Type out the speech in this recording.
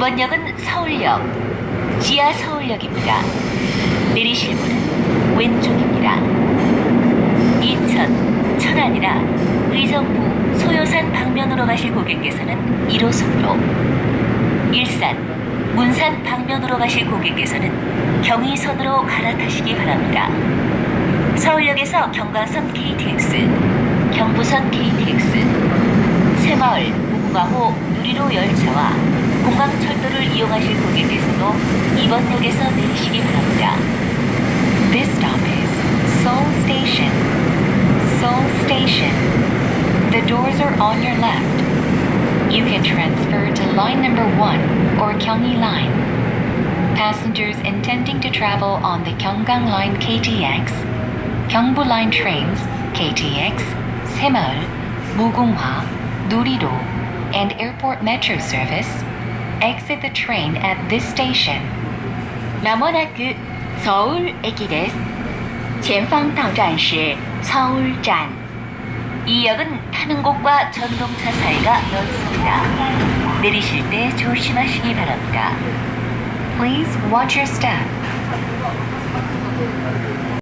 이번 역은 서울역, 지하 서울역입니다. 내리실 문은 왼쪽입니다. 인천, 천안이나 의정부, 소요산 방면으로 가실 고객께서는 1호선으로, 일산, 문산 방면으로 가실 고객께서는 경의선으로 갈아타시기 바랍니다. 서울역에서 경강선 KTX, 경부선 KTX, 새마을, 무궁화호, 누리로 열차와 공강철도를 이용하실 고객께서도 이번 역에서 내리시기 바랍니다. This stop is Seoul Station. Seoul Station. The doors are on your left. You can transfer to line number 1 or Gyeonggi Line. Passengers intending to travel on the Gyeonggang Line KTX, Gyeongbu Line trains KTX, Semaul, Mugunghwa, Nurido, and Airport Metro service, exit the train at this station. まもなくソウル駅です。前方到站是서울站。이 역은 타는 곳과 전동차 사이가 넓습니다. 내리실 때 조심하시기 바랍니다. Please watch your step.